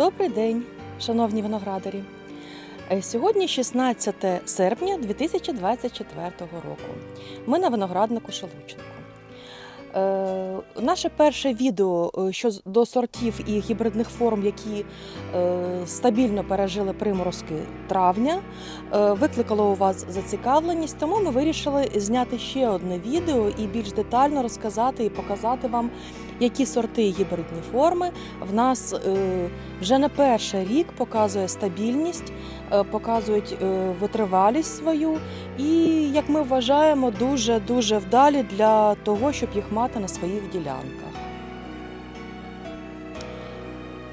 Добрий день, шановні виноградарі. Е, Сьогодні 16 серпня 2024 року. Ми на винограднику Шелученко. Е, наше перше відео е, щодо сортів і гібридних форм, які стабільно пережили приморозки травня, викликало у вас зацікавленість, тому ми вирішили зняти ще одне відео і більш детально розказати і показати вам, які сорти гібридні форми в нас е, вже не перший рік показує стабільність, е, показують е, витривалість свою і, як ми вважаємо, дуже дуже вдалі для того, щоб їх мати на своїх ділянках.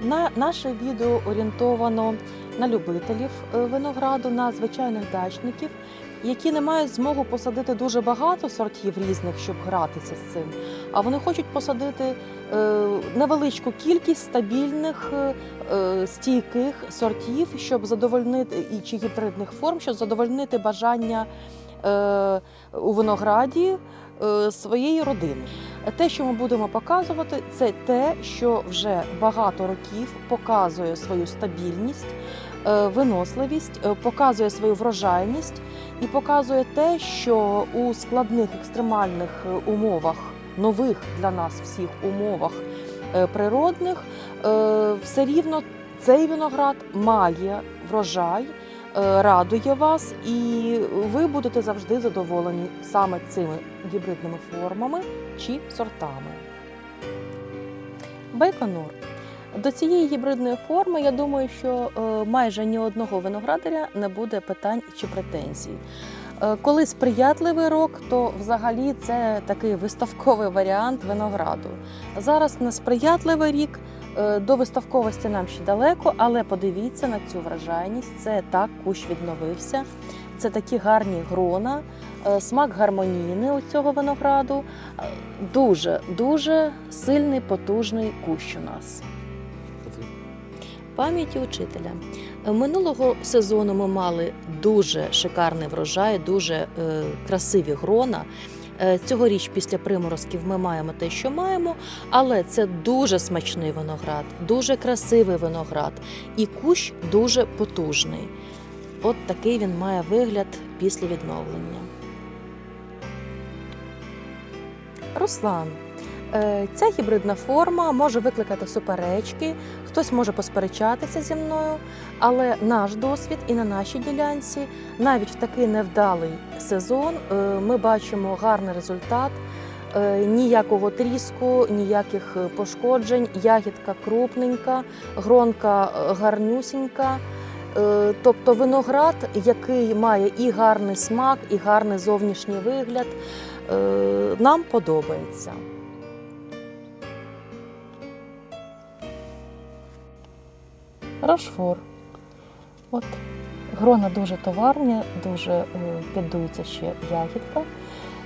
На наше відео орієнтовано на любителів е, винограду, на звичайних дачників, які не мають змогу посадити дуже багато сортів різних, щоб гратися з цим. А вони хочуть посадити е, невеличку кількість стабільних, е, стійких сортів, щоб задовольнити і чи гібридних форм, щоб задовольнити бажання у винограді своєї родини. Те, що ми будемо показувати, це те, що вже багато років показує свою стабільність, виносливість, е, показує свою врожайність і показує те, що у складних екстремальних е, умовах, нових для нас всіх умовах е, природних, е, все рівно цей виноград має врожай, е, радує вас, і ви будете завжди задоволені саме цими гібридними формами чи сортами. Байконур. До цієї гібридної форми, я думаю, що е, майже ні одного виноградаря не буде питань чи претензій. Е, Коли сприятливий рок, то взагалі це такий виставковий варіант винограду. Зараз несприятливий рік. е, До виставковості нам ще далеко, але подивіться на цю вражайність. Це так кущ відновився. Це такі гарні грона, смак гармонійний у цього винограду. Дуже дуже сильний, потужний кущ у нас. Пам'яті учителя. Минулого сезону ми мали дуже шикарний врожай, дуже е, красиві грона. Е, Цьогоріч після приморозків ми маємо те, що маємо, але це дуже смачний виноград, дуже красивий виноград і кущ дуже потужний. От такий він має вигляд після відновлення. Руслан. Е, Ця гібридна форма може викликати суперечки, хтось може посперечатися зі мною, але наш досвід і на нашій ділянці, навіть в такий невдалий сезон, е, ми бачимо гарний результат. Е, Ніякого тріску, ніяких пошкоджень, ягідка крупненька, гронка гарнюсінька. Тобто виноград, який має і гарний смак, і гарний зовнішній вигляд, нам подобається. Рошфор. От. Грона дуже товарні, дуже е, піддується ще ягідка.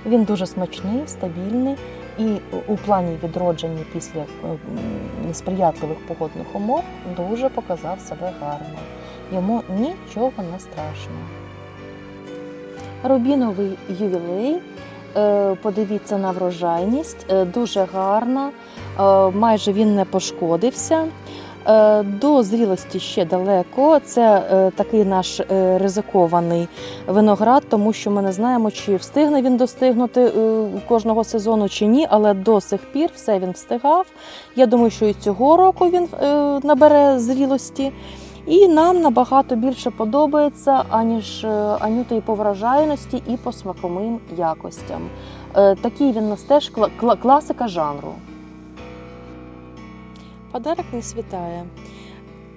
Він дуже смачний, стабільний і у плані відродження після е, несприятливих погодних умов дуже показав себе гарно. Йому нічого не страшно. Рубіновий ювілей. Е, Подивіться на врожайність, дуже гарна, майже він не пошкодився. Е, До зрілості ще далеко. Це е, такий наш е, ризикований виноград, тому що ми не знаємо, чи встигне він достигнути кожного сезону чи ні, але до сих пір все він встигав. Я думаю, що і цього року він набере зрілості. І нам набагато більше подобається, аніж анюти і по вражайності, і по смаковим якостям. Такий він нас теж кла- кла- класика жанру. Подарок не світає.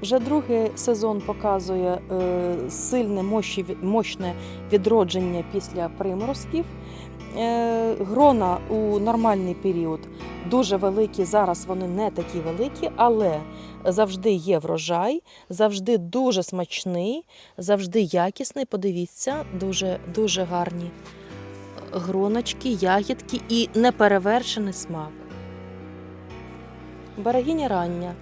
Вже другий сезон показує е, сильне мощне відродження після приморозків. Е, Грона у нормальний період дуже великі. Зараз вони не такі великі, але завжди є врожай, завжди дуже смачний, завжди якісний. Подивіться, дуже, дуже гарні гроночки, ягідки і неперевершений смак. Берегиня рання.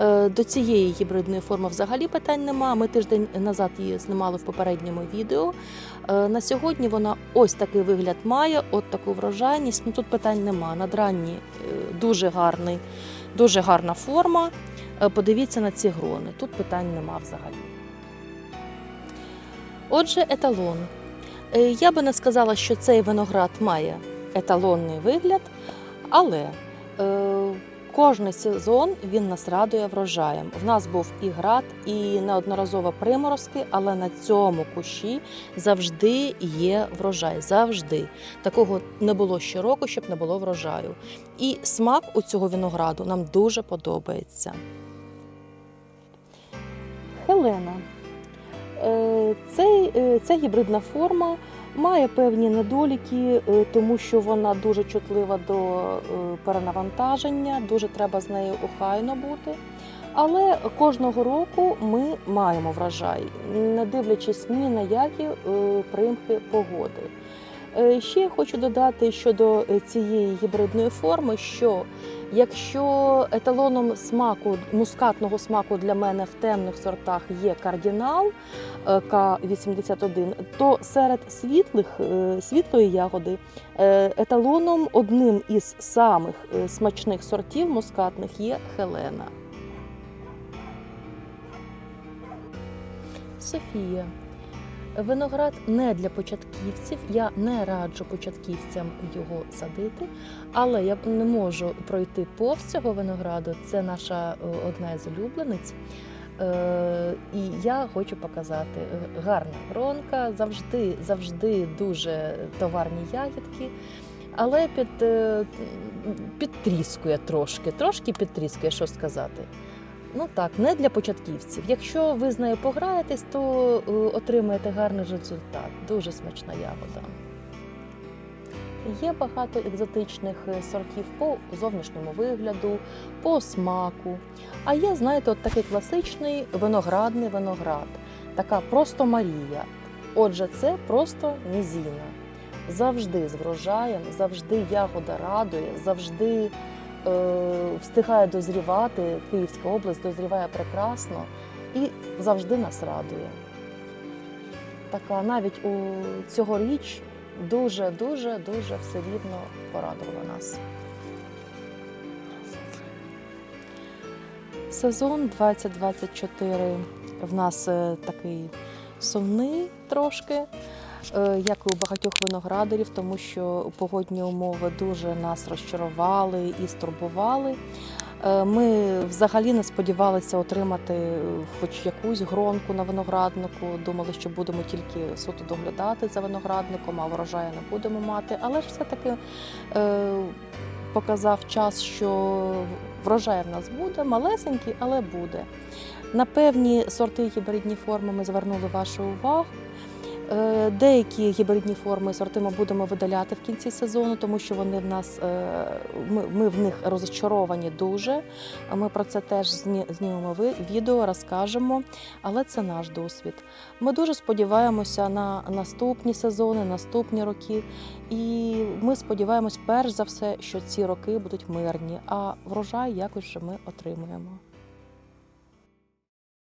Е, До цієї гібридної форми взагалі питань нема. Ми тиждень назад її знімали в попередньому відео. Е, На сьогодні вона ось такий вигляд має, от таку врожайність. Ну тут питань нема. Надранні е, дуже гарний, дуже гарна форма. Подивіться на ці грони. Тут питань нема взагалі. Отже, еталон. Я би не сказала, що цей виноград має еталонний вигляд, але кожний сезон він нас радує врожаєм. В нас був і град, і неодноразово приморозки, але на цьому кущі завжди є врожай. Завжди. Такого не було щороку, щоб не було врожаю. І смак у цього винограду нам дуже подобається. Хелена. Е, Цей, е, ця гібридна форма має певні недоліки, е, тому що вона дуже чутлива до е, перенавантаження, дуже треба з нею охайно бути. Але кожного року ми маємо врожай, не дивлячись ні на які е, примхи погоди. Ще хочу додати щодо цієї гібридної форми, що якщо еталоном смаку, мускатного смаку для мене в темних сортах є кардинал е, К81, то серед світлих, е, світлої ягоди е, еталоном одним із самих смачних сортів мускатних є Хелена. Софія. Виноград не для початківців. Я не раджу початківцям його садити, але я не можу пройти повз цього винограду. Це наша е, одна із улюблениць. Е, І я хочу показати Е, гарна гронка, завжди, завжди дуже товарні ягідки. Але під, підтріскує трошки, трошки підтріскує, що сказати. Ну так, не для початківців. Якщо ви з нею пограєтесь, то е, отримаєте гарний результат. Дуже смачна ягода. Є багато екзотичних е, сортів по зовнішньому вигляду, по смаку. А є, знаєте, от такий класичний виноградний виноград, така просто Марія. Отже, це просто нізіна. Завжди з врожаєм, завжди ягода радує, завжди встигає дозрівати. Київська область дозріває прекрасно і завжди нас радує. Така навіть у цьогоріч дуже, дуже, все рівно порадувала нас. Сезон 2024 в нас е, такий сумний трошки, е, як і у багатьох виноградарів, тому що погодні умови дуже нас розчарували і стурбували. Е, Ми взагалі не сподівалися отримати е, хоч якусь гронку на винограднику. Думали, що будемо тільки суто доглядати за виноградником, а врожаю не будемо мати. Але ж все-таки е, показав час, що врожай в нас буде, малесенький, але буде. На певні сорти гібридні форми ми звернули вашу увагу. Е, Деякі гібридні форми сорти ми будемо видаляти в кінці сезону, тому що вони в нас е, ми, в них розчаровані дуже. Ми про це теж зні- знімемо відео, розкажемо. Але це наш досвід. Ми дуже сподіваємося на наступні сезони, наступні роки. І ми сподіваємось, перш за все, що ці роки будуть мирні, а врожай якось вже ми отримуємо.